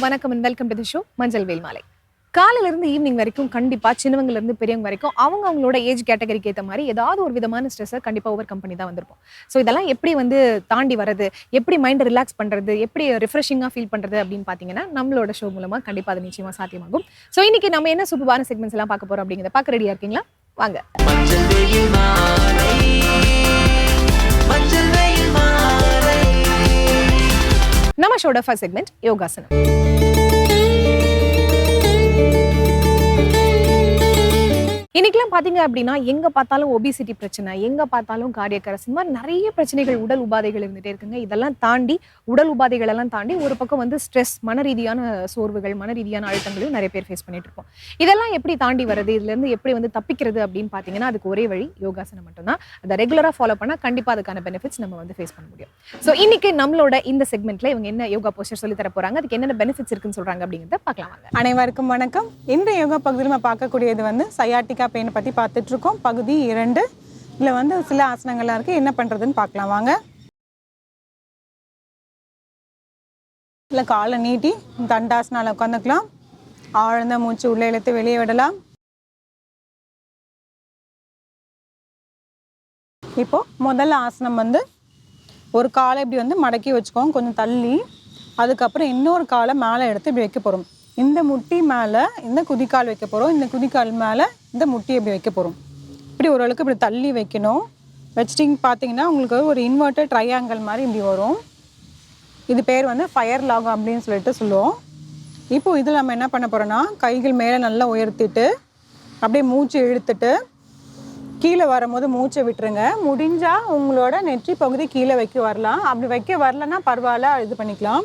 வணக்கம் and welcome to the show மஞ்சள் வேல் மாலை. இருந்து ஈவினிங் வரைக்கும் கண்டிப்பா சின்னவங்கலேருந்து பெரியவங்க வரைக்கும் அவங்க அவங்களோட ஏஜ் கேட்டகரிக்கு ஏற்ற மாதிரி ஏதாவது ஒரு விதமான ஸ்ட்ரெஸ்ஸை கண்டிப்பா ஓவர் கம்பெனி தான் வந்திருப்போம். ஸோ இதெல்லாம் எப்படி வந்து தாண்டி வரது எப்படி மைண்ட் ரிலாக்ஸ் பண்றது எப்படி ரிஃப்ரெஷிங்காக ஃபீல் பண்றது அப்படின்னு பார்த்தீங்கன்னா நம்மளோட ஷோ மூலமா கண்டிப்பா அது நிச்சயமா சாத்தியமாகும். ஸோ இன்னைக்கு நம்ம என்ன சூப்பரான செக்மெண்ட்ஸ் எல்லாம் பார்க்க போகிறோம் அப்படிங்கிறத பார்க்க ரெடியாக இருக்கீங்களா? வாங்க. நம்ம ஷோட ஃபர்ஸ்ட் செக்மெண்ட் இன்னைக்கெல்லாம் பார்த்தீங்க அப்படின்னா எங்க பார்த்தாலும் ஒபிசிட்டி பிரச்சனை எங்க பார்த்தாலும் கார்டியக் அரசு இந்த மாதிரி நிறைய பிரச்சனைகள் உடல் உபாதைகள் இருந்துட்டே இருக்குங்க. இதெல்லாம் தாண்டி உடல் உபாதைகள் எல்லாம் தாண்டி ஒரு பக்கம் வந்து ஸ்ட்ரெஸ் மன ரீதியான சோர்வுகள் மன ரீதியான அழுத்தங்களையும் நிறைய பேர் ஃபேஸ் பண்ணிட்டு இருக்கோம். இதெல்லாம் எப்படி தாண்டி வருது இதுல இருந்து எப்படி வந்து தப்பிக்கிறது அப்படின்னு பார்த்தீங்கன்னா அதுக்கு ஒரே வழி யோகாசனம் மட்டும்தான். அதை ரெகுலராக ஃபாலோ பண்ணால் கண்டிப்பா அதுக்கான பெனிஃபிட்ஸ் நம்ம வந்து ஃபேஸ் பண்ண முடியும். ஸோ இன்னைக்கு நம்மளோட இந்த செக்மெண்ட்ல இவங்க என்ன யோகா போஸ்டர் சொல்லி தர போறாங்க அதுக்கு என்னென்ன பெனிஃபிட்ஸ் இருக்குன்னு சொல்றாங்க அப்படிங்கிறத பார்க்கலாம் அனைவருக்கும் வணக்கம். இன்றைய யோகா பகுதியில் நம்ம பார்க்கக்கூடியது வந்து சயாட்டிக் பெயினை பற்றி பார்த்துட்ருக்கோம். பகுதி இரண்டு. இதில் வந்து சில ஆசனங்கள்லாம் இருக்குது என்ன பண்ணுறதுன்னு பார்க்கலாம். வாங்க. இல்லை காலை நீட்டி தண்டாசனால் உட்காந்துக்கலாம். ஆழ்ந்த மூச்சு உள்ளே இழுத்து வெளியே விடலாம். இப்போ முதல் ஆசனம் வந்து ஒரு காலை இப்படி வந்து மடக்கி வச்சுக்கோங்க. கொஞ்சம் தள்ளி. அதுக்கப்புறம் இன்னொரு காலை மேலே எடுத்து இப்படி வைக்க போகிறோம் இந்த முட்டி மேலே இந்த குதிக்கால் வைக்க போகிறோம் இந்த குதிக்கால் மேலே இந்த முட்டி இப்படி வைக்க போகிறோம் இப்படி ஓரளவுக்கு இப்படி தள்ளி வைக்கணும். வச்சிட்டிங்க பார்த்தீங்கன்னா உங்களுக்கு ஒரு இன்வெர்ட்டர் ட்ரையாங்கிள் மாதிரி இப்படி வரும். இது பேர் வந்து ஃபயர் லாக் அப்படின்னு சொல்லிட்டு சொல்லுவோம். இப்போ இதில் நம்ம என்ன பண்ண போகிறோன்னா கைகள் மேலே நல்லா உயர்த்திட்டு அப்படியே மூச்சு இழுத்துட்டு கீழே வரும்போது மூச்சை விட்டுருங்க. முடிஞ்சால் உங்களோட நெற்றி பகுதி கீழே வைக்க வரலாம். அப்படி வைக்க வரலன்னா பரவாயில்ல இது பண்ணிக்கலாம்.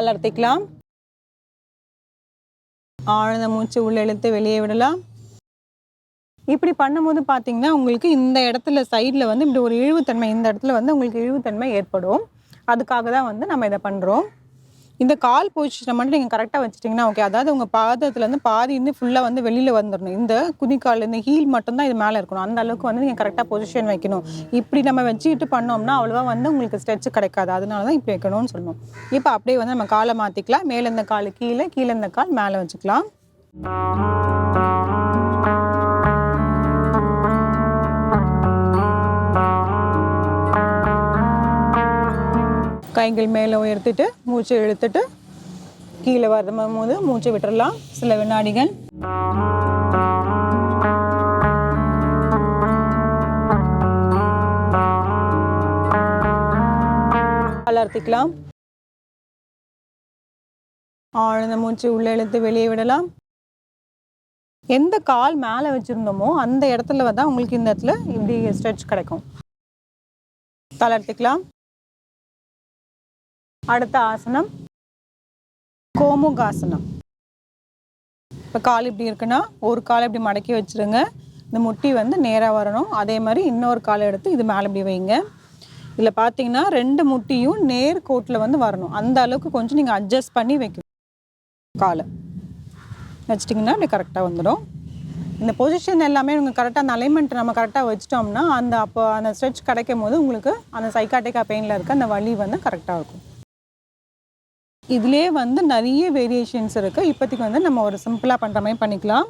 தளர்த்திக்கலாம் ஆழ்ந்த மூச்சு உள்ள இழுத்து வெளியே விடலாம். இப்படி பண்ணும்போது பார்த்தீங்கன்னா உங்களுக்கு இந்த இடத்துல சைடில் வந்து இப்படி ஒரு இழிவுத்தன்மை இந்த இடத்துல வந்து உங்களுக்கு இழிவுத்தன்மை ஏற்படும். அதுக்காக தான் வந்து நம்ம இதை பண்ணுறோம் இந்த கால் பொசிஷனை மட்டும் நீங்கள் கரெக்டாக வச்சுட்டிங்கன்னா ஓகே அதாவது உங்கள் பாதத்துலேருந்து பாதி ஃபுல்லாக வந்து வெளியில் வந்துடணும் இந்த குதிக்கால் இந்த ஹீல் மட்டும்தான் இது மேலே இருக்கணும். அந்த அளவுக்கு வந்து நீங்கள் கரெக்டாக பொசிஷன் வைக்கணும். இப்படி நம்ம வச்சுக்கிட்டு பண்ணோம்னா அவ்வளோவா வந்து உங்களுக்கு ஸ்ட்ரெச் கிடைக்காது. அதனால தான் இப்படி வைக்கணும்னு சொல்லணும் இப்போ அப்படியே வந்து நம்ம காலை மாற்றிக்கலாம் மேலே இந்த கால் கீழே கீழே இந்த கால் மேலே வச்சுக்கலாம். கைகள் மேலே உயர்த்திட்டு மூச்சை இழுத்துட்டு கீழே வரும்போது மூச்சை விட்டுறலாம். சில வினாடிகள். வளர்த்திக்கலாம் ஆழ்ந்த மூச்சு உள்ளே இழுத்து வெளியே விடலாம். எந்த கால் மேலே வச்சுருந்தோமோ அந்த இடத்துல தான் உங்களுக்கு இந்த இடத்துல இப்படி ஸ்ட்ரெச் கிடைக்கும். தளர்த்திக்கலாம். அடுத்த ஆசனம் கோமுகாசனம். இப்போ கால் இப்படி இருக்குன்னா ஒரு காலை இப்படி மடக்கி வச்சிருங்க. இந்த முட்டி வந்து நேராக வரணும். அதே மாதிரி இன்னொரு காலை எடுத்து இது மேலே இப்படி வைங்க. இதில் பார்த்தீங்கன்னா ரெண்டு முட்டியும் நேர் கோட்டில் வந்து வரணும். அந்த அளவுக்கு கொஞ்சம் நீங்கள் அட்ஜஸ்ட் பண்ணி வைக்கணும். காலை. வச்சிட்டிங்கன்னா அப்படி கரெக்டாக வந்துடும். இந்த பொசிஷன் எல்லாமே உங்களுக்கு கரெக்டாக அந்த அலைன்மெண்ட் நம்ம கரெக்டாக வச்சிட்டோம்னா அந்த அப்போ அந்த ஸ்ட்ரெச் கிடைக்கும் போது உங்களுக்கு அந்த சைக்காட்டிக்கா பெயினில் இருக்க அந்த வலி வந்து கரெக்டாக இருக்கும். இதுலேயே வந்து நிறைய வேரியேஷன்ஸ் இருக்குது இப்போதைக்கு வந்து நம்ம ஒரு சிம்பிளாக பண்ணுற மாதிரி பண்ணிக்கலாம்.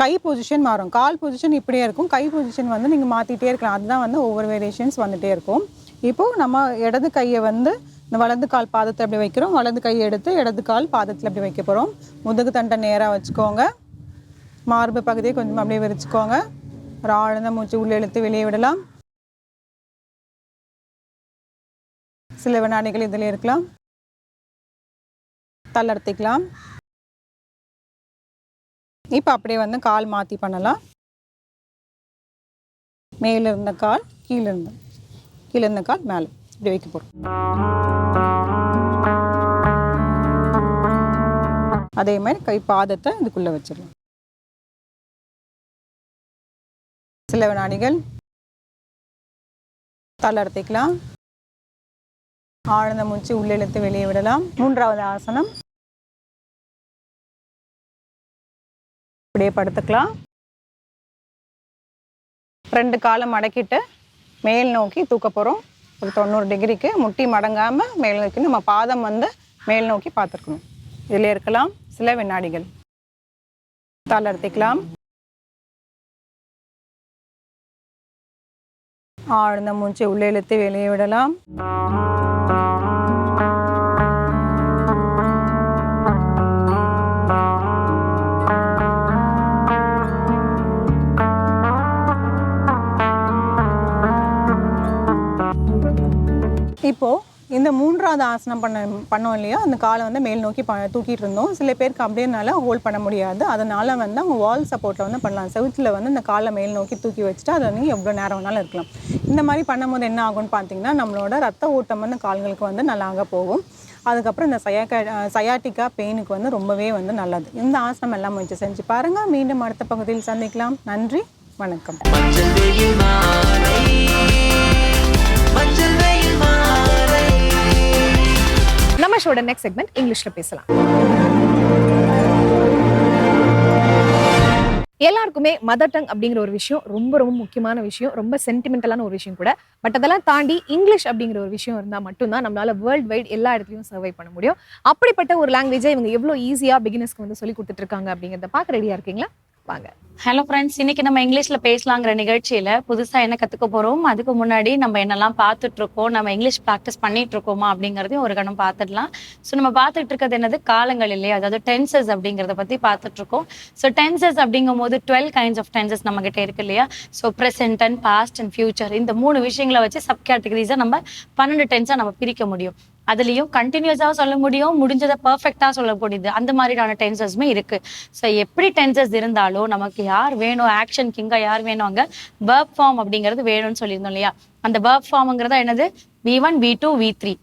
கை பொசிஷன் மாறும். கால் பொசிஷன் இப்படியே இருக்கும். கை பொசிஷன் வந்து நீங்கள் மாற்றிட்டே இருக்கலாம். அதுதான் வந்து ஒவ்வொரு வேரியேஷன்ஸ் வந்துகிட்டே இருக்கும். இப்போது நம்ம இடது கையை வந்து இந்த வலது கால் பாதத்தை அப்படி வைக்கிறோம். வலது கையை எடுத்து இடது கால் பாதத்தில் அப்படி வைக்க போகிறோம் முதுகு தண்டை நேராக வச்சுக்கோங்க. மார்பு பகுதியை கொஞ்சம் அப்படியே விரிச்சுக்கோங்க. ஒரு ஆழ்ந்த மூச்சு உள்ளே இழுத்து வெளியே விடலாம். சில வினாடிகள் இதில் இருக்கலாம். தளர்த்திக்கலாம் இப்போ அப்படியே வந்து கால் மாற்றி பண்ணலாம். மேலே இருந்த கால் கீழே இருந்த கீழே இருந்த கால் மேலே. இப்படி வைக்க போகிறோம் அதே மாதிரி கை பாதத்தை இதுக்குள்ளே வச்சிடலாம். சில வினாடிகள். தளர்த்திக்கலாம் ஆழ்ந்த மூச்சு உள்ளிழுத்து வெளியே விடலாம். மூன்றாவது ஆசனம். இப்படியே படுத்துக்கலாம். ரெண்டு காலை மடக்கிட்டு மேல் நோக்கி தூக்க போகிறோம் ஒரு தொண்ணூறு டிகிரிக்கு முட்டி மடங்காமல் மேல் நோக்கி நம்ம பாதம் வந்து மேல் நோக்கி பார்த்துருக்கணும். இதில் இருக்கலாம் சில வினாடிகள். தளர்த்திக்கலாம் ஆழ்ந்த மூச்சை உள்ளே இழுத்து வெளியே விடலாம். இப்போது இந்த மூன்றாவது ஆசனம் பண்ண பண்ணோம் இல்லையா? அந்த காலை வந்து மேல் நோக்கி ப தூக்கிட்டு இருந்தோம். சில பேருக்கு அப்படியேனால ஹோல்ட் பண்ண முடியாது. அதனால் வந்து அவங்க வால் சப்போர்ட்டில் வந்து பண்ணலாம். செவுத்தில் வந்து இந்த காலை மேல் நோக்கி தூக்கி வச்சுட்டு அதை வந்து எவ்வளோ நேரம் வேணாலும் இருக்கலாம். இந்த மாதிரி பண்ணும்போது என்ன ஆகும்னு பார்த்தீங்கன்னா நம்மளோட ரத்த ஓட்டம் வந்து கால்களுக்கு வந்து நல்லாக போகும். அதுக்கப்புறம் இந்த சயாக்க சயாட்டிக்கா பெயினுக்கு வந்து ரொம்பவே வந்து நல்லது. இந்த ஆசனம் எல்லாம் முயற்சி செஞ்சு பாருங்கள் மீண்டும் அடுத்த பகுதியில் சந்திக்கலாம். நன்றி. வணக்கம். மஞ்சள் நம்ம ஷோட நெக்ஸ்ட் செக்மெண்ட் இங்கிலீஷ்ல பேசலாம். எல்லாருக்குமே மதர் டங் அப்படிங்கிற ஒரு விஷயம் ரொம்ப ரொம்ப முக்கியமான விஷயம் ரொம்ப சென்டிமெண்டலான ஒரு விஷயம் கூட. பட் அதெல்லாம் தாண்டி இங்கிலீஷ் அப்படிங்கிற ஒரு விஷயம் இருந்தால் மட்டும்தான் நம்மளால வேர்ல்ட் வைட் எல்லா இடத்துலையும் சர்வை பண்ண முடியும். அப்படிப்பட்ட ஒரு லாங்குவேஜை இவங்க எவ்வளோ ஈஸியாக பிகினஸ்க்கு வந்து சொல்லி கொடுத்துட்டு இருக்காங்க அப்படிங்கிறத பார்க்க ரெடியாக இருக்கீங்களா? வாங்க. ஹலோ ஃப்ரெண்ட்ஸ் இன்னைக்கு நம்ம இங்கிலீஷ்ல பேசலாங்கிற நிகழ்ச்சியில புதுசா என்ன கத்துக்க போறோம்? அதுக்கு முன்னாடி நம்ம என்னெல்லாம் பார்த்துட்டு இருக்கோம் நம்ம இங்கிலீஷ் ப்ராக்டிஸ் பண்ணிட்டு இருக்கோமா அப்படிங்கறதையும் ஒரு கணம் பார்த்துடலாம். ஸோ நம்ம பார்த்துட்டு இருக்கிறது என்னது? காலங்கள் இல்லையா? அதாவது டென்சஸ் அப்படிங்கறத பத்தி பார்த்துட்டு இருக்கோம் ஸோ டென்சஸ் அப்படிங்கும் போது டுவெல் கைண்ட்ஸ் ஆஃப் டென்சஸ் நம்ம கிட்ட இருக்கு இல்லையா? So present and past and future இந்த மூணு விஷயங்களை வச்சு சப் கேட்டகரிஸா நம்ம பன்னெண்டு டென்ஸா நம்ம பிரிக்க முடியும். அதுலயும் கண்டினியூஸாக சொல்ல முடியும் முடிஞ்சதை பர்ஃபெக்டாக சொல்லக்கூடியது அந்த மாதிரியான டென்சஸ்மே இருக்கு. ஸோ எப்படி டென்சஸ் இருந்தாலும் நமக்கு யார் வேணும்? ஆக்ஷன் கிங்கா யார் வேணும் அங்க? வேர்ப் ஃபார்ம் அப்படிங்கிறது வேணும்னு சொல்லியிருந்தோம் இல்லையா? அந்த verb ஃபார்ம்ங்கிறதா என்னது? V one V two V three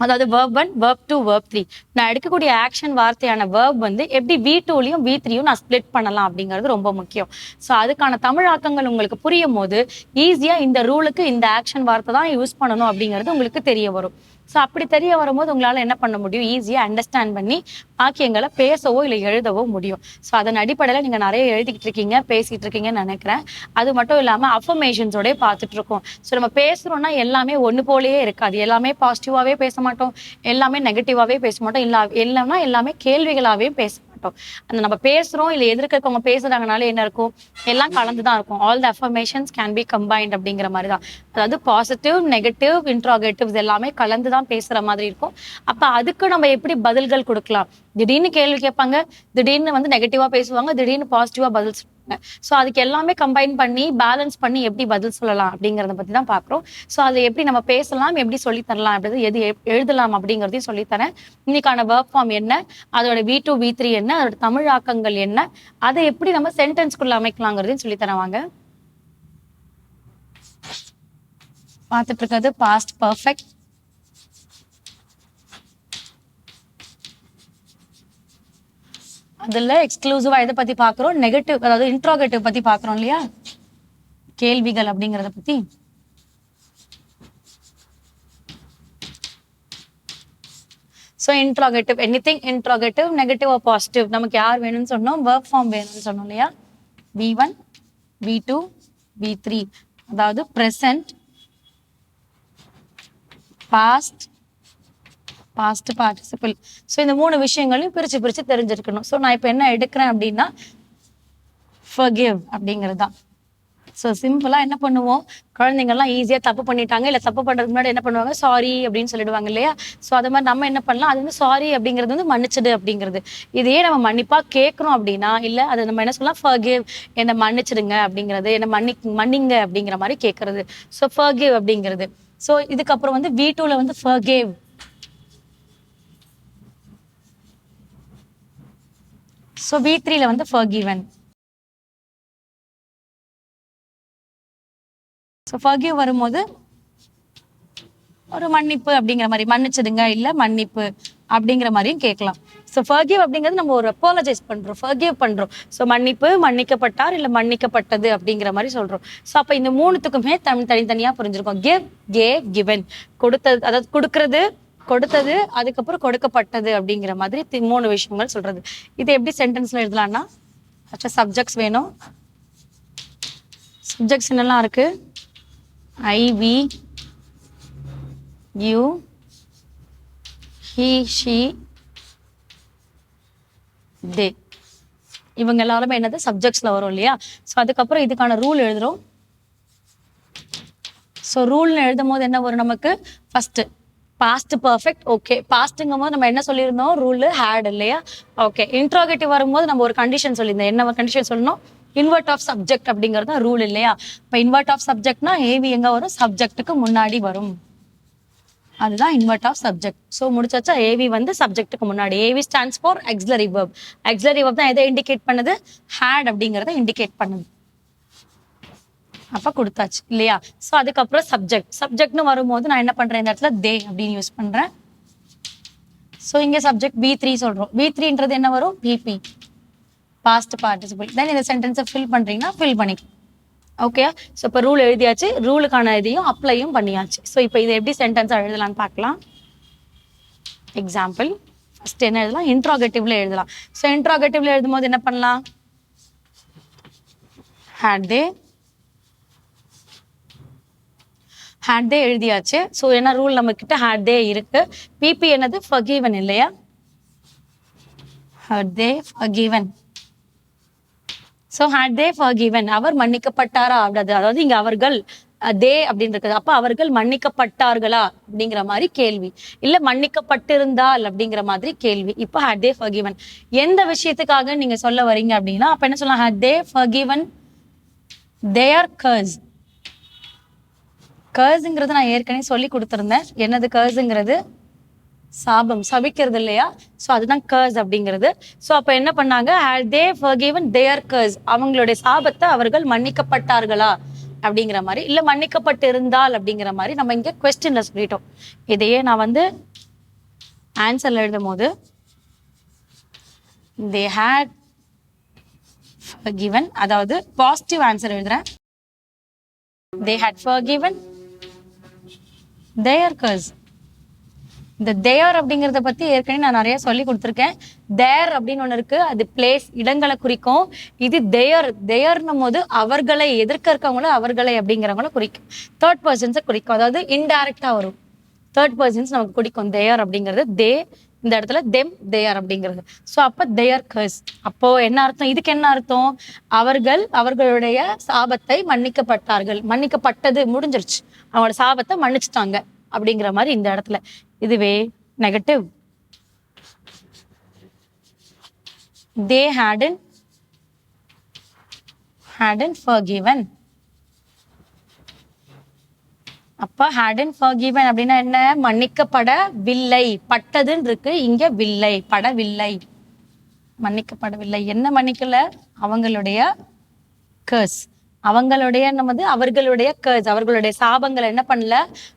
அதாவது verb one verb two verb three நான் எடுக்கக்கூடிய ஆக்ஷன் வார்த்தையான வேர்ப் வந்து எப்படி வி டூலையும் வி த்ரீயும் நான் ஸ்ப்ளிட் பண்ணலாம் அப்படிங்கிறது ரொம்ப முக்கியம். ஸோ அதுக்கான தமிழாக்கங்கள் உங்களுக்கு புரியும் போது ஈஸியாக இந்த ரூலுக்கு இந்த ஆக்ஷன் வார்த்தை தான் யூஸ் பண்ணணும் அப்படிங்கிறது உங்களுக்கு தெரிய வரும். ஸோ அப்படி தெரிய வரும்போது உங்களால் என்ன பண்ண முடியும்? ஈஸியாக அண்டர்ஸ்டாண்ட் பண்ணி வாக்கியங்களை பேசவோ இல்லை எழுதவோ முடியும். ஸோ அதன் அடிப்படையில் நீங்கள் நிறைய எழுதிக்கிட்டு இருக்கீங்க பேசிகிட்டு இருக்கீங்கன்னு நினைக்கிறேன். அது மட்டும் இல்லாமல் அஃபர்மேஷன்ஸோடய பார்த்துட்டு இருக்கோம். ஸோ நம்ம பேசுகிறோம்னா எல்லாமே ஒன்று போலேயே இருக்காது. எல்லாமே பாசிட்டிவாகவே பேச மாட்டோம். எல்லாமே நெகட்டிவாகவே பேச மாட்டோம். இல்லை இல்லைன்னா எல்லாமே கேள்விகளாகவே பேச இருக்கட்டும். அந்த நம்ம பேசுறோம் இல்லை எதிர்க்கிறவங்க பேசுறாங்கனால என்ன இருக்கும்? எல்லாம் கலந்து தான் இருக்கும். All the affirmations can be combined அப்படிங்கிற மாதிரி தான் அதாவது பாசிட்டிவ் நெகட்டிவ் இன்ட்ராகேட்டிவ்ஸ் எல்லாமே கலந்து தான் பேசுற மாதிரி இருக்கும். அப்ப அதுக்கு நம்ம எப்படி பதில்கள் கொடுக்கலாம்? திடீர்னு கேள்வி கேட்பாங்க. திடீர்னு வந்து நெகட்டிவா பேசுவாங்க. திடீர்னு பாசிட்டிவா பதில் இருக்காங்க ஸோ அதுக்கு எல்லாமே கம்பைன் பண்ணி பேலன்ஸ் பண்ணி எப்படி பதில் சொல்லலாம் அப்படிங்கிறத பத்தி தான் பார்க்குறோம் ஸோ அதை எப்படி நம்ம பேசலாம் எப்படி சொல்லி தரலாம் அப்படிது எது எழுதலாம் அப்படிங்கிறதையும் சொல்லித்தரேன் இன்னைக்கான ஒர்க் ஃபார்ம் என்ன அதோட வி டூ வி த்ரீ என்ன அதோட தமிழாக்கங்கள் என்ன அதை எப்படி நம்ம சென்டென்ஸ்குள்ள அமைக்கலாங்கிறதையும் சொல்லித்தரேன் வாங்க. பார்த்துட்டு இருக்கிறது பாஸ்ட் பர்ஃபெக்ட் அதுல எக்ஸ்க்ளூசிவாக எதை பத்தி பார்க்குறோம் நெகட்டிவ் அதாவது இன்ட்ரோகேட்டிவ் பத்தி பார்க்குறோம் இல்லையா? கேள்விகள் அப்படிங்கறத பத்தி. So interrogative anything interrogative negative positive நமக்கு யார் வேணும்னு சொன்னோம்? ஒர்க் ஃபார்ம் வேணும்னு சொன்னோம் இல்லையா? V one V two V three அதாவது present past past participle so இந்த மூணு விஷயங்களையும் பிரித்து பிரித்து தெரிஞ்சிருக்கணும். ஸோ நான் இப்போ என்ன எடுக்கிறேன் அப்படின்னா ஃபர்கிவ் அப்படிங்கிறது தான் ஸோ சிம்பிளாக என்ன பண்ணுவோம்? குழந்தைங்கள்லாம் ஈஸியாக தப்பு பண்ணிட்டாங்க இல்லை தப்பு பண்ணுறதுக்கு முன்னாடி என்ன பண்ணுவாங்க? சாரி அப்படின்னு சொல்லிடுவாங்க இல்லையா? ஸோ அது மாதிரி நம்ம என்ன பண்ணலாம்? அது வந்து சாரி அப்படிங்கிறது வந்து மன்னிச்சிடு அப்படிங்கிறது. இதையே நம்ம மன்னிப்பாக கேட்குறோம் அப்படின்னா இல்லை அதை நம்ம என்ன சொல்லலாம்? ஃபர்கிவ் என்னை மன்னிச்சிடுங்க அப்படிங்கிறது என்னை மன்னி மன்னிங்க அப்படிங்கிற மாதிரி கேட்கறது. ஸோ ஃபர்கிவ் அப்படிங்கிறது. ஸோ இதுக்கப்புறம் வந்து வி டூவில் வந்து ஃபர்கேவ் ஸோ வி த்ரீல வந்து ஃபர் கிவன் ஸோ forgive வரும்போது ஒரு மன்னிப்பு அப்படிங்கிற மாதிரி மன்னிச்சிடுங்க இல்லை மன்னிப்பு அப்படிங்கிற மாதிரியும் கேட்கலாம். ஸோ ஃபர்கிவ் அப்படிங்கிறது நம்ம ஒரு அப்பாலஜைஸ் பண்ணுறோம் ஃபர்கிவ் பண்ணுறோம் ஸோ மன்னிப்பு மன்னிக்கப்பட்டார் இல்லை மன்னிக்கப்பட்டது அப்படிங்கிற மாதிரி சொல்கிறோம் ஸோ அப்போ இந்த மூணுத்துக்குமே தனி தனித்தனியாக புரிஞ்சிருக்கோம். கிவ் கேவ் கிவன் கொடுத்தது அதாவது கொடுக்கறது கொடுத்தது அதுக்கப்புறம் கொடுக்கப்பட்டது அப்படிங்கிற மாதிரி மூணு விஷயங்கள் சொல்றது. இது எப்படி சென்டென்ஸ்ல எழுதலாம்னா ஃபர்ஸ்ட் சப்ஜெக்ட்ஸ் வேணும். சப்ஜெக்ட்ஸ் என்னெல்லாம் இருக்கு? I we you he she they இவங்க எல்லாருமே என்னது? சப்ஜெக்ட்ஸ்ல வரும் இல்லையா? ஸோ அதுக்கப்புறம் இதுக்கான ரூல் எழுதுறோம். ஸோ ரூல்னு எழுதும் போது என்ன வரும் நமக்கு? ஃபர்ஸ்ட் பாஸ்ட் பர்ஃபெக்ட் ஓகே பாஸ்ட்டுங்கும் போது நம்ம என்ன சொல்லியிருந்தோம்? ரூல் ஹேட் இல்லையா? ஓகே இன்ட்ரோகேட்டிவ் வரும்போது நம்ம ஒரு கண்டிஷன் சொல்லியிருந்தோம். என்ன கண்டிஷன் சொல்லணும்? இன்வெர்ட் ஆஃப் சப்ஜெக்ட் அப்படிங்கிறது தான் ரூல் இல்லையா? இப்போ இன்வெர்ட் ஆஃப் சப்ஜெக்ட்னா ஏவி எங்க வரும்? சப்ஜெக்ட்டுக்கு முன்னாடி வரும். அதுதான் இன்வெர்ட் ஆஃப் சப்ஜெக்ட் ஸோ முடிச்சாச்சா? ஏவி வந்து சப்ஜெக்ட்டுக்கு முன்னாடி. AV stands for auxiliary verb. Auxiliary verb தான் எதை இண்டிகேட் பண்ணுது? ஹேட் அப்படிங்கிறத இண்டிகேட் பண்ணுது. அப்போ கொடுத்தாச்சு இல்லையா? ஸோ அதுக்கப்புறம் சப்ஜெக்ட் சப்ஜெக்ட்னு வரும்போது நான் என்ன பண்ணுறேன் இந்த இடத்துல தே அப்படின்னு யூஸ் பண்ணுறேன் ஸோ இங்கே சப்ஜெக்ட் பி த்ரீ சொல்கிறோம் பி த்ரீன்றது என்ன வரும்? பிபி பாஸ்ட் பார்ட்டிசிபிள் தென் இந்த சென்டென்ஸை ஃபில் பண்ணுறீங்கன்னா ஃபில் பண்ணிக்கலாம் ஓகே ஸோ இப்போ ரூல் எழுதியாச்சு. ரூலுக்கான இதையும் அப்ளையும் பண்ணியாச்சு. ஸோ இப்போ இதை எப்படி சென்டென்ஸாக எழுதலாம்னு பார்க்கலாம். எக்ஸாம்பிள் ஃபஸ்ட் என்ன எழுதலாம்? இன்ட்ராகேட்டிவ்ல எழுதலாம். ஸோ இன்ட்ராகேட்டிவ்ல எழுதும் போது என்ன பண்ணலாம்? ஹேட் தே ஹேட் தே எழுதியாச்சு. ஸோ ஏன்னா ரூல் நம்ம கிட்ட ஹேட் தே இருக்கு பிபி என்னது? ஃபகீவன் இல்லையா? Had they forgiven so had they forgiven அவர் மன்னிக்கப்பட்டாரா? அப்படி அதாவது இங்க அவர்கள் தே அப்படின்னு இருக்குது அப்ப அவர்கள் மன்னிக்கப்பட்டார்களா? அப்படிங்கிற மாதிரி கேள்வி. இல்ல மன்னிக்கப்பட்டிருந்தால் அப்படிங்கிற மாதிரி கேள்வி. இப்போ ஹேட் தே ஃபர்கிவன் எந்த விஷயத்துக்காக நீங்க சொல்ல வரீங்க அப்படின்னா அப்ப என்ன சொல்லலாம்? ஹேட் தே ஃபர்கிவன் தேர் கர்ஸ் கர்ஸுங்கிறது நான் ஏற்கனவே சொல்லி கொடுத்துருந்தேன். என்னது கர்ஸுங்கிறது சாபம். சபிக்கிறது இல்லையா? ஸோ அதுதான் கர்ஸ் அப்படிங்கிறது. ஸோ அப்போ என்ன பண்ணாங்க? தே ஃபர்கிவன் தேர் கர்ஸ் அவங்களுடைய சாபத்தை அவர்கள் மன்னிக்கப்பட்டார்களா? அப்படிங்கிற மாதிரி. இல்லை மன்னிக்கப்பட்டு இருந்தால் அப்படிங்கிற மாதிரி நம்ம இங்கே கொஸ்டின்ல சொல்லிட்டோம். இதையே நான் வந்து ஆன்சர்ல எழுதும் போது தே ஹேட் கிவன் அதாவது பாசிட்டிவ் ஆன்சர் எழுதுறேன். தே ஹேட் forgiven தேர் கர்ஸ் இந்த தேர் அப்படிங்கறத பத்தி ஏற்கனவே நான் நிறைய சொல்லி கொடுத்துருக்கேன். தேர் அப்படின்னு ஒண்ணு இருக்கு. அது பிளேஸ் இடங்களை குறிக்கும். இது தேயர் தேர்னும் போது அவர்களை எதிர்க்க இருக்கவங்கள அவர்களை அப்படிங்கிறவங்கள குறிக்கும். தேர்ட் பர்சன்ஸை குறிக்கும். அதாவது இன்டைரக்டா வரும். தேர்ட் பர்சன்ஸ் நமக்கு குறிக்கும் தேயர் அப்படிங்கிறது தே இந்த இடத்துல தெம் தேயர் அப்படிங்கிறது. ஸோ அப்போ தேயர் கர்ஸ் அப்போ என்ன அர்த்தம்? இதுக்கு என்ன அர்த்தம்? அவர்கள் அவர்களுடைய சாபத்தை மன்னிக்கப்பட்டார்கள். மன்னிக்கப்பட்டது முடிஞ்சிருச்சு. அவங்களோட சாபத்தை மன்னிச்சிட்டாங்க அப்படிங்கிற மாதிரி இந்த இடத்துல. இதுவே negative they hadn't Haden given அப்ப ஹேடன் forgiven அப்படின்னா என்ன? மன்னிக்கப்படவில்லை பட்டதுன்னு இருக்கு இங்க வில்லை. படவில்லை. மன்னிக்கப்படவில்லை. என்ன மன்னிக்கல? அவங்களுடைய கர்ஸ் அவங்களுடைய நமது அவர்களுடைய கர்ஸ் அவர்களுடைய சாபங்கள் என்ன பண்ணல?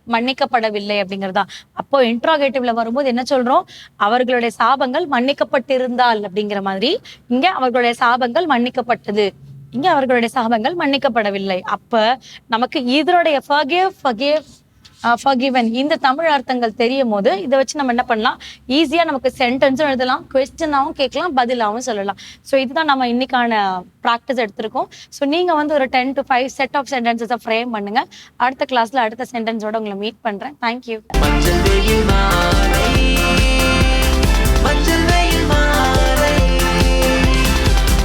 மன்னிக்கப்படவில்லை அப்படிங்கறதா. அப்போ இன்ட்ராகேட்டிவ்ல வரும்போது என்ன சொல்றோம்? அவர்களுடைய சாபங்கள் மன்னிக்கப்பட்டிருந்தால் அப்படிங்கிற மாதிரி இங்க அவர்களுடைய சாபங்கள் மன்னிக்கப்பட்டது. இங்க அவர்களுடைய சாபங்கள் மன்னிக்கப்படவில்லை. அப்ப நமக்கு இதனுடைய forgive forgive uh, ஃபர்கிவன் இந்த தமிழ் அர்த்தங்கள் தெரியும் போது இதை வச்சு நம்ம என்ன பண்ணலாம்? ஈஸியா நமக்கு சென்டென்ஸும் எழுதலாம் கொஸ்டினாவும் கேட்கலாம் பதிலாகவும் சொல்லலாம். ஸோ இதுதான் நம்ம இன்னைக்கான ப்ராக்டிஸ் எடுத்திருக்கோம். ஸோ நீங்க வந்து ஒரு ten to five set of சென்டென்சஸை frame பண்ணுங்க. அடுத்த கிளாஸ்ல அடுத்த சென்டென்ஸோட உங்களை மீட் பண்றேன். தேங்க்யூ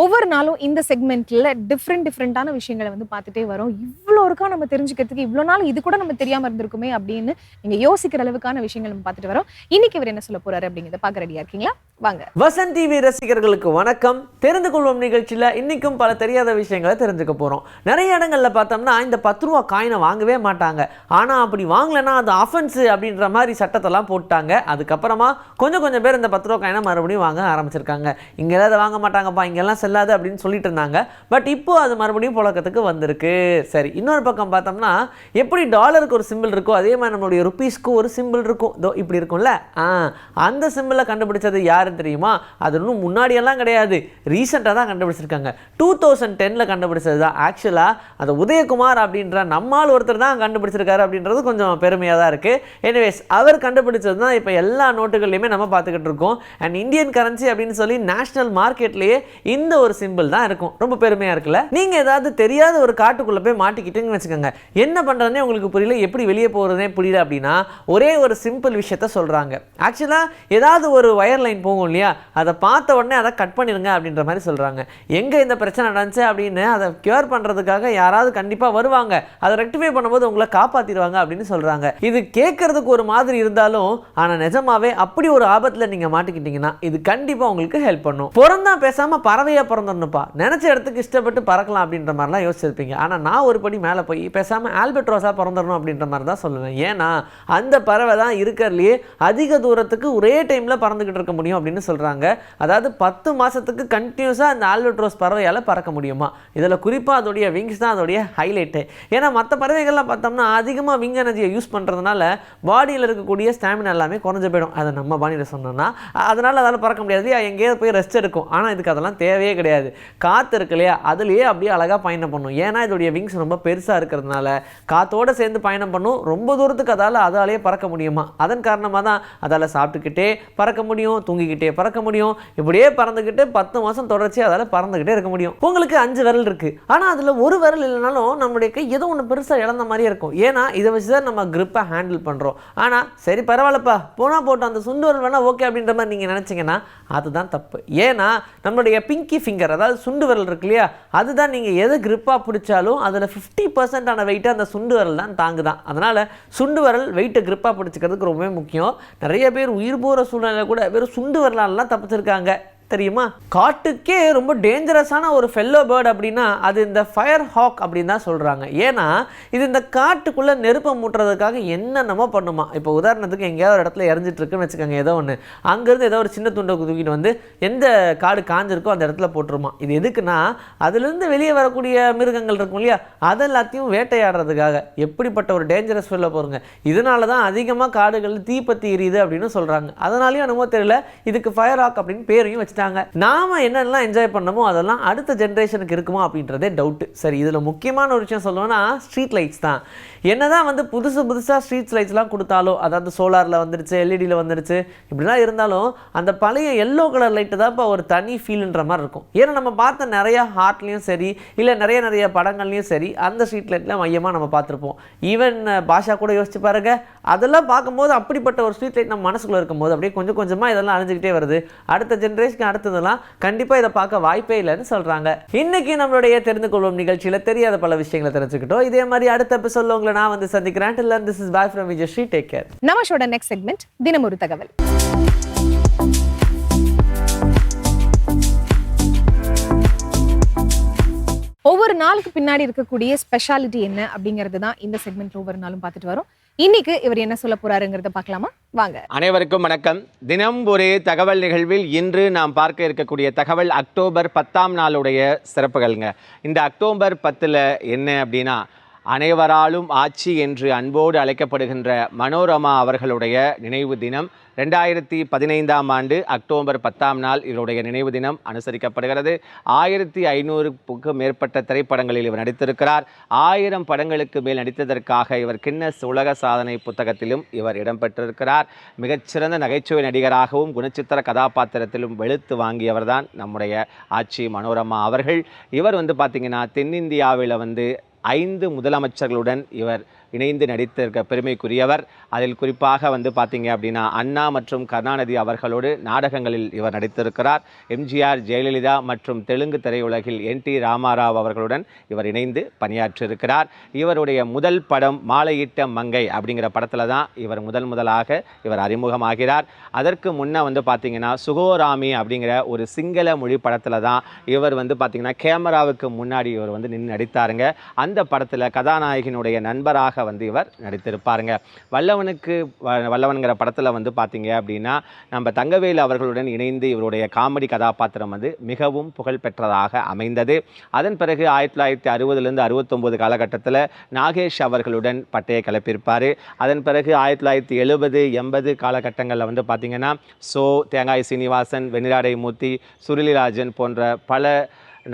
ஒவ்வொரு நாளும் இந்த செக்மெண்ட்ல டிஃப்ரெண்ட் டிஃப்ரெண்டான விஷயங்களை வந்து பார்த்துட்டே வரோம். இவ்வளோ இருக்கா நம்ம தெரிஞ்சுக்கிறதுக்கு இவ்வளோ நாள் இது கூட நம்ம தெரியாமல் இருந்திருக்குமே அப்படின்னு நீங்க யோசிக்கிற அளவுக்கான விஷயங்கள் நம்ம பார்த்துட்டு வரோம். இன்னைக்கு இவர் என்ன சொல்ல போறாரு அப்படிங்கிறத பார்க்க ரெடியா இருக்கீங்களா? வாங்க. வசந்த் டிவி ரசிகர்களுக்கு வணக்கம். தெரிந்து கொள்வோம் நிகழ்ச்சியில் இன்றைக்கும் பல தெரியாத விஷயங்களை தெரிஞ்சுக்க போகிறோம் நிறைய இடங்களில் பார்த்தோம்னா இந்த பத்து ரூபா காயினை வாங்கவே மாட்டாங்க. ஆனால் அப்படி வாங்கலைன்னா அது அஃபென்ஸு அப்படின்ற மாதிரி சட்டத்தெல்லாம் போட்டாங்க. அதுக்கப்புறமா கொஞ்சம் கொஞ்சம் பேர் இந்த பத்து ரூபா காயினை மறுபடியும் வாங்க ஆரம்பிச்சிருக்காங்க. இங்கெல்லாம் வாங்க மாட்டாங்கப்பா இங்கெல்லாம் செல்லாது அப்படின்னு சொல்லிட்டு இருந்தாங்க. பட் இப்போ அது மறுபடியும் புழக்கத்துக்கு வந்திருக்கு. சரி இன்னொரு பக்கம் பார்த்தோம்னா எப்படி டாலருக்கு ஒரு சிம்பிள் இருக்கோ அதே மாதிரி நம்மளுடைய ருப்பீஸ்க்கு ஒரு சிம்பிள் இருக்கும். இதோ இப்படி இருக்கும்ல? ஆ அந்த சிம்பிளை கண்டுபிடிச்சது யாருன்னு தெரியுமா? அது இன்னும் முன்னாடியெல்லாம் கிடையாது. ரீசெண்டாக தான் கண்டுபிடிச்சிருக்காங்க. டூ தௌசண்ட் டெனில் கண்டுபிடிச்சது தான். ஆக்சுவலாக அந்த உதயகுமார் அப்படின்ற நம்மால் ஒருத்தர் தான் கண்டுபிடிச்சிருக்காரு அப்படின்றது கொஞ்சம் பெருமையாக தான் இருக்குது எனிவேஸ் அவர் கண்டுபிடிச்சது தான் இப்போ எல்லா நோட்டுகள்லையுமே நம்ம பார்த்துக்கிட்டு இருக்கோம். அண்ட் இந்தியன் கரன்சி அப்படின்னு சொல்லி நேஷனல் மார்க்கெட்லேயே இந்த ஒரு சிம்பிள் தான் இருக்கும். ரொம்ப பெருமையாக இருக்குல்ல? நீங்கள் ஏதாவது தெரியாத ஒரு காட்டுக்குள்ளே போய் மாட்டிக்கிட்டீங்கன்னு வச்சுக்கோங்க. என்ன பண்ணுறதுனே உங்களுக்கு புரியல. எப்படி வெளியே போகிறதுனே புரியல அப்படின்னா ஒரே ஒரு சிம்பிள் விஷயத்த சொல்கிறாங்க ஆக்சுவலாக ஏதாவது ஒரு ஒயர் லைன் போகும் இல்லையா? அதை பார்த்த உடனே அதை கட் பண்ணிடுங்க அப்படின்ற மாதிரி சொல்கிறாங்க எங்கே இந்த பிரச்சனை நடந்துச்சு அப்படின்னு அதை க்யூர் பண்ணுறதுக்காக யாராவது கண்டிப்பாக வருவாங்க. அதை ரெக்டிஃபை பண்ணும்போது உங்களை காப்பாற்றிடுவாங்க அப்படின்னு சொல்கிறாங்க இது கேட்கறதுக்கு ஒரு மாதிரி இருந்தாலும் ஆனால் நிஜமாவே அப்படி ஒரு ஆபத்தில் நீங்கள் மாட்டிக்கிட்டீங்கன்னா இது கண்டிப்பாக உங்களுக்கு ஹெல்ப் பண்ணும். பிறந்தா பேசாமல் ஜாலியாக பிறந்துடணுப்பா நினச்ச இடத்துக்கு இஷ்டப்பட்டு பறக்கலாம் அப்படின்ற மாதிரிலாம் யோசிச்சிருப்பீங்க. ஆனால் நான் ஒரு படி மேலே போய் பேசாமல் ஆல்பட்ரோஸாக பிறந்துடணும் அப்படின்ற மாதிரி தான் சொல்லுவேன். ஏன்னா அந்த பறவை தான் இருக்கிறதுலையே அதிக தூரத்துக்கு ஒரே டைமில் பறந்துக்கிட்டு இருக்க முடியும் அப்படின்னு சொல்கிறாங்க அதாவது பத்து மாதத்துக்கு கண்டினியூஸாக அந்த ஆல்பட்ரோஸ் பறவையால் பறக்க முடியுமா? இதில் குறிப்பாக அதோடைய விங்ஸ் தான் அதோடைய ஹைலைட்டு ஏன்னா மற்ற பறவைகள்லாம் பார்த்தோம்னா அதிகமாக விங் எனர்ஜியை யூஸ் பண்ணுறதுனால பாடியில் இருக்கக்கூடிய ஸ்டாமினா எல்லாமே குறைஞ்சு போயிடும். அதை நம்ம பாணியில் சொன்னோம்னா அதனால் அதால் பறக்க முடியாது. இல்லையா எங்கேயாவது போய் ரெஸ்ட் எடுக்கும். ஆனால் இதுக்கு அதெல்லாம் தேவையே கிடையாது. காற்று இருக்கு இல்லையா? அதுலேயே அப்படியே அழகாக பயணம் பண்ணும். ஏன்னா இதோடைய விங்ஸ் ரொம்ப பெருசாக இருக்கிறதுனால காற்றோடு சேர்ந்து பயணம் பண்ணும். ரொம்ப தூரத்துக்கு அதால் அதாலேயே பறக்க முடியுமா? அதன் காரணமாக தான் அதால் சாப்பிட்டுக்கிட்டே பறக்க முடியும் தூங்கிக்கிட்டே பறக்க முடியும். இப்படியே பறந்துக்கிட்டு பத்து மாதம் தொடர்ச்சியாக அதால் பறந்துக்கிட்டே இருக்க முடியும். உங்களுக்கு அஞ்சு விரல் இருக்குது ஆனால் அதில் ஒரு விரல் இல்லைனாலும் நம்மளுடைய கை ஏதோ ஒன்று பெருசாக இழந்த மாதிரியே இருக்கும். ஏன்னா இதை வச்சு தான் நம்ம கிரிப்பை ஹேண்டில் பண்ணுறோம் ஆனால் சரி பரவாயில்லப்பா. போனால் போட்டோம். அந்த சுண்டு விரல் வேணால் ஓகே அப்படின்ற மாதிரி நீங்கள் நினச்சிங்கன்னா அதுதான் தப்பு. ஏன்னா நம்மளுடைய பிங்கி ஃபிங்கர் அதாவது சுண்டு விரல் இருக்கு இல்லையா? அதுதான் நீங்கள் எது கிரிப்பாக பிடிச்சாலும் அதில் ஃபிஃப்டி பர்சன்டான வெயிட்டை அந்த சுண்டு விரல் தான் தாங்குதான் அதனால் சுண்டு விரல் வெயிட்டை கிரிப்பாக பிடிச்சிக்கிறதுக்கு ரொம்பவே முக்கியம். நிறைய பேர் உயிர் போகிற சூழ்நிலை கூட வெறும் சுண்டு விரலாலலாம் தப்பிச்சிருக்காங்க. தெரியுமா? காட்டுக்கே ரொம்ப டேஞ்சரஸான ஒரு ஃபெல்லோ பேர்டு அப்படின்னா அது இந்த ஃபயர் ஹாக் அப்படின்னு தான் சொல்கிறாங்க ஏன்னா இது இந்த காட்டுக்குள்ளே நெருப்பை மூட்டுறதுக்காக என்னென்னமோ பண்ணுமா? இப்போ உதாரணத்துக்கு எங்கேயாவது ஒரு இடத்துல இறஞ்சிட்ருக்குன்னு வச்சுக்கோங்க ஏதோ ஒன்று அங்கேருந்து ஏதோ ஒரு சின்ன துண்டை தூக்கிட்டு வந்து எந்த காடு காஞ்சிருக்கோ அந்த இடத்துல போட்டுருமா? இது எதுக்குன்னா அதுலேருந்து வெளியே வரக்கூடிய மிருகங்கள் இருக்கும் இல்லையா? அது எல்லாத்தையும் வேட்டையாடுறதுக்காக. எப்படிப்பட்ட ஒரு டேஞ்சரஸ் ஃபெல்லோ போருங்க. இதனால தான் அதிகமாக காடுகள் தீப்பத்தி எரியுது அப்படின்னு சொல்கிறாங்க அதனாலையும் என்னமோ தெரியல இதுக்கு ஃபயர் ஹாக் அப்படின்னு பேரையும் வச்சு வச்சுட்டாங்க நாம என்னென்னலாம் என்ஜாய் பண்ணமோ அதெல்லாம் அடுத்த ஜென்ரேஷனுக்கு இருக்குமா அப்படின்றதே டவுட்டு சரி இதில் முக்கியமான ஒரு விஷயம் சொல்லணும்னா ஸ்ட்ரீட் லைட்ஸ் தான். என்னதான் வந்து புதுசு புதுசாக ஸ்ட்ரீட் லைட்ஸ்லாம் கொடுத்தாலும் அதாவது சோலாரில் வந்துருச்சு எல்இடியில் வந்துருச்சு இப்படிலாம் இருந்தாலும் அந்த பழைய எல்லோ கலர் லைட்டு தான் இப்போ ஒரு தனி ஃபீல்ன்ற மாதிரி இருக்கும். ஏன்னா நம்ம பார்த்த நிறையா ஹார்ட்லேயும் சரி இல்லை நிறைய நிறைய படங்கள்லையும் சரி அந்த ஸ்ட்ரீட் லைட்லாம் மையமாக நம்ம பார்த்துருப்போம். ஈவன் பாஷா கூட யோசிச்சு பாருங்க அதெல்லாம் பார்க்கும்போது அப்படிப்பட்ட ஒரு ஸ்ட்ரீட் லைட் நம்ம மனசுக்குள்ளே இருக்கும்போது அப்படியே கொஞ்சம் கொஞ்சமாக இதெல்லாம் அழிஞ்சிக்கிட்டே வருது. அடுத்த ஜென்ரேஷனுக்கு அடுத்ததெல்லாம் கண்டிப்பாக இதை பார்க்க வாய்ப்பே இல்லைன்னு சொல்கிறாங்க இன்னைக்கு நம்மளுடைய தெரிந்து கொள்வோம் நிகழ்ச்சியில் தெரியாத பல விஷயங்களை தெரிஞ்சுக்கிட்டோம். இதே மாதிரி அடுத்த எபிசோட உங்களை நான் வந்து சந்திக்கிறேன். இல்லை this is bye from Vijay Sri take care நமஷோட next segment தினமொரு தகவல். ஒவ்வொரு நாளுக்கு பின்னாடி இருக்கக்கூடிய ஸ்பெஷாலிட்டி என்ன அப்படிங்கிறது தான் இந்த செக்மெண்ட் ஒவ்வொரு நாளும் பார்த்துட்டு வரோம். இன்னைக்கு இவர் என்ன சொல்ல போறாருங்கிறத பார்க்கலாமா? வாங்க. அனைவருக்கும் வணக்கம். தினம் ஒரு தகவல் நிகழ்வில் இன்று நாம் பார்க்க இருக்கக்கூடிய தகவல் அக்டோபர் பத்தாம் நாளுடைய சிறப்புகள்ங்க. இந்த அக்டோபர் பத்தில் என்ன அப்படின்னா அனைவராலும் ஆட்சி என்று அன்போடு அழைக்கப்படுகின்ற மனோரமா அவர்களுடைய நினைவு தினம் ரெண்டாயிரத்தி பதினைந்தாம் ஆண்டு அக்டோபர் பத்தாம் நாள் இவருடைய நினைவு தினம் அனுசரிக்கப்படுகிறது. ஆயிரத்தி ஐநூறுக்கும் மேற்பட்ட திரைப்படங்களில் இவர் நடித்திருக்கிறார். ஆயிரம் படங்களுக்கு மேல் நடித்ததற்காக இவர் கின்னஸ் உலக சாதனை புத்தகத்திலும் இவர் இடம்பெற்றிருக்கிறார். மிகச்சிறந்த நகைச்சுவை நடிகராகவும் குணச்சித்திர கதாபாத்திரத்திலும் வெளுத்து வாங்கியவர்தான் நம்முடைய ஆட்சி மனோரமா அவர்கள். இவர் வந்து பார்த்திங்கன்னா தென்னிந்தியாவில் வந்து ஐந்து முதலமைச்சர்களுடன் இவர் இணைந்து நடித்திருக்க பெருமைக்குரியவர். அதில் குறிப்பாக வந்து பார்த்தீங்க அப்படின்னா அண்ணா மற்றும் கருணாநிதி அவர்களோடு நாடகங்களில் இவர் நடித்திருக்கிறார். எம்ஜிஆர் ஜெயலலிதா மற்றும் தெலுங்கு திரையுலகில் என் டி ராமாராவ் அவர்களுடன் இவர் இணைந்து பணியாற்றியிருக்கிறார். இவருடைய முதல் படம் மாலையிட்ட மங்கை அப்படிங்கிற படத்தில் தான் இவர் முதல் முதலாக இவர் அறிமுகமாகிறார். அதற்கு முன்ன வந்து பார்த்தீங்கன்னா சுகோராமி அப்படிங்கிற ஒரு சிங்கள மொழி படத்தில் தான் இவர் வந்து பார்த்தீங்கன்னா கேமராவுக்கு முன்னாடி இவர் வந்து நின்று நடித்தாருங்க. அந்த படத்தில் கதாநாயகனுடைய நண்பராக வந்து இவர் நடித்திருப்பாருங்க. வல்லவனுக்கு வல்லவனுங்கிற வல்லவன்கிற படத்தில் வந்து பார்த்தீங்க அப்படின்னா நம்ம தங்கவேலு அவர்களுடன் இணைந்து இவருடைய காமெடி கதாபாத்திரம் வந்து மிகவும் புகழ்பெற்றதாக அமைந்தது. அதன் பிறகு ஆயிரத்தி தொள்ளாயிரத்தி அறுபதுலேருந்து அறுபத்தொம்போது காலகட்டத்தில் நாகேஷ் அவர்களுடன் பட்டையை கிளப்பியிருப்பார் அதன் பிறகு ஆயிரத்தி தொள்ளாயிரத்தி எழுபது எண்பது காலகட்டங்களில் வந்து பார்த்திங்கன்னா சோ தேங்காய் சீனிவாசன் வெண்ணிராடை மூர்த்தி சுருளிராஜன் போன்ற பல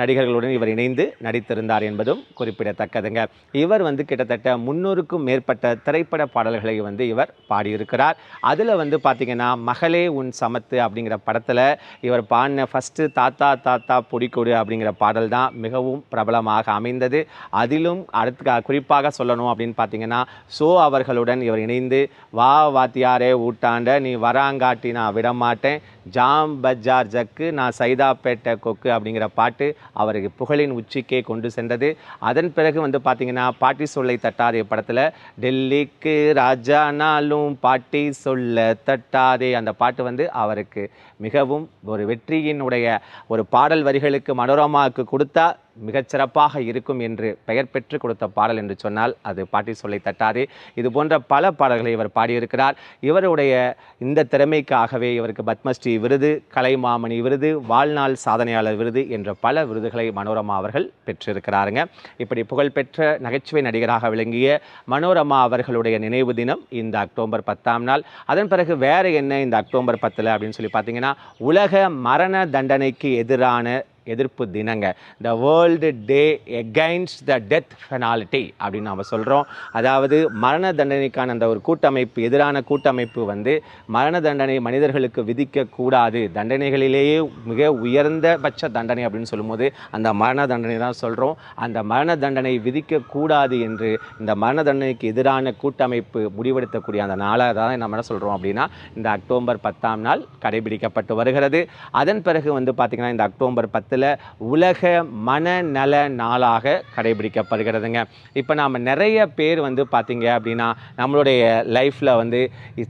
நடிகர்களுடன் இவர் இணைந்து நடித்திருந்தார் என்பதும் குறிப்பிடத்தக்கதுங்க. இவர் வந்து கிட்டத்தட்ட முன்னூறுக்கும் மேற்பட்ட திரைப்பட பாடல்களை வந்து இவர் பாடியிருக்கிறார். அதில் வந்து பார்த்திங்கன்னா மகளே உன் சமத்து அப்படிங்கிற படத்தில் இவர் பாடின ஃபஸ்ட்டு தாத்தா தாத்தா பொடிக்கொடு அப்படிங்கிற பாடல் தான் மிகவும் பிரபலமாக அமைந்தது. அதிலும் அடுத்து குறிப்பாக சொல்லணும் அப்படின்னு பார்த்தீங்கன்னா சோ அவர்களுடன் இவர் இணைந்து வா வாத்தியாரே ஊட்டாண்ட நீ வராங்காட்டி நான் விடமாட்டேன் ஜாம் பஜார் ஜக்கு நான் சைதாப்பேட்டை கொக்கு அப்படிங்கிற பாட்டு அவருக்கு புகழின் உச்சிக்கே கொண்டு சென்றது. அதன் பிறகு வந்து பார்த்தீங்கன்னா பாட்டி சொல்லை தட்டாதே படத்தில் டெல்லிக்கு ராஜானாலும் பாட்டி சொல்ல தட்டாதே. அந்த பாட்டு வந்து அவருக்கு மிகவும் ஒரு வெற்றியினுடைய ஒரு பாடல் வரிகளுக்கு மனோரமாவுக்கு கொடுத்தா மிகச்சிறப்பாக இருக்கும் என்று பெயர் பெற்று கொடுத்த பாடல் என்று சொன்னால் அது பாட்டி சொல்லை தட்டாது. இது போன்ற பல பாடல்களை இவர் பாடியிருக்கிறார். இவருடைய இந்த திறமைக்காகவே இவருக்கு பத்மஸ்ரீ விருது கலைமாமணி விருது வாழ்நாள் சாதனையாளர் விருது என்ற பல விருதுகளை மனோரமா அவர்கள் பெற்றிருக்கிறாருங்க. இப்படி புகழ்பெற்ற நகைச்சுவை நடிகராக விளங்கிய மனோரமா அவர்களுடைய நினைவு தினம் இந்த அக்டோபர் பத்தாம் நாள். அதன் பிறகு வேற என்ன இந்த அக்டோபர் பத்தில் அப்படின்னு சொல்லி பார்த்தீங்கன்னா உலக மரண தண்டனைக்கு எதிரான எதிர்ப்பு தினங்க. The world day against the death penalty அப்படின்னு நாம் சொல்கிறோம் அதாவது மரண தண்டனைக்கான அந்த ஒரு கூட்டமைப்பு எதிரான கூட்டமைப்பு வந்து மரண தண்டனை மனிதர்களுக்கு விதிக்கக்கூடாது தண்டனைகளிலேயே மிக உயர்ந்தபட்ச தண்டனை அப்படின்னு சொல்லும்போது அந்த மரண தண்டனை தான் சொல்கிறோம் அந்த மரண தண்டனை விதிக்கக்கூடாது என்று இந்த மரண தண்டனைக்கு எதிரான கூட்டமைப்பு முடிவெடுக்கக்கூடிய அந்த நாளாக தான் நம்ம என்ன சொல்கிறோம் அப்படின்னா இந்த அக்டோபர் பத்தாம் நாள் கடைபிடிக்கப்பட்டு வருகிறது. அதன் பிறகு வந்து பார்த்திங்கன்னா இந்த அக்டோபர் மாதத்தில் உலக மனநல நாளாக கடைபிடிக்கப்படுகிறதுங்க. இப்போ நாம் நிறைய பேர் வந்து பார்த்தீங்க அப்படின்னா நம்மளுடைய லைஃப்பில் வந்து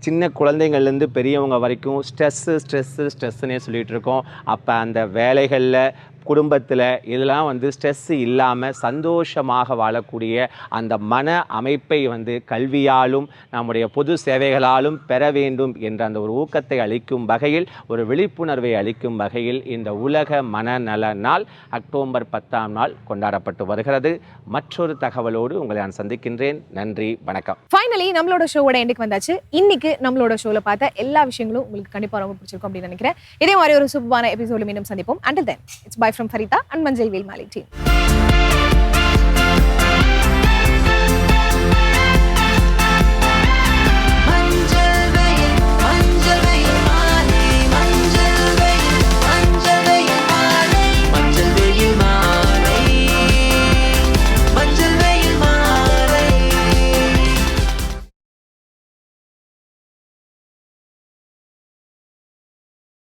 சின்ன குழந்தைங்கள்லேருந்து பெரியவங்க வரைக்கும் ஸ்ட்ரெஸ்ஸு ஸ்ட்ரெஸ்ஸு ஸ்ட்ரெஸ்ஸுன்னே சொல்லிகிட்டு இருக்கோம். அப்போ அந்த வேலைகளில் குடும்பத்தில் இதெல்லாம் வந்து ஸ்ட்ரெஸ் இல்லாமல் சந்தோஷமாக வாழக்கூடிய அந்த மன அமைப்பை வந்து கல்வியாலும் நம்முடைய பொது சேவைகளாலும் பெற வேண்டும் என்ற அந்த ஒரு ஊக்கத்தை அளிக்கும் வகையில் ஒரு விழிப்புணர்வை அளிக்கும் வகையில் இந்த உலக மனநல நாள் அக்டோபர் பத்தாம் நாள் கொண்டாடப்பட்டு வருகிறது. மற்றொரு தகவலோடு உங்களை நான் சந்திக்கின்றேன். நன்றி வணக்கம். ஃபைனலி நம்மளோட ஷோவோட எண்டுக்கு வந்தாச்சு. இன்னைக்கு நம்மளோட ஷோவில் பார்த்த எல்லா விஷயங்களும் உங்களுக்கு கண்டிப்பாக ரொம்ப பிடிச்சிருக்கும் அப்படின்னு நினைக்கிறேன். இதே மாதிரி ஒரு சூப்பரான எபிசோடு மீண்டும் சந்திப்போம். Until then it's bye from Farida and மஞ்சள் வேல் மாலிக் டீம்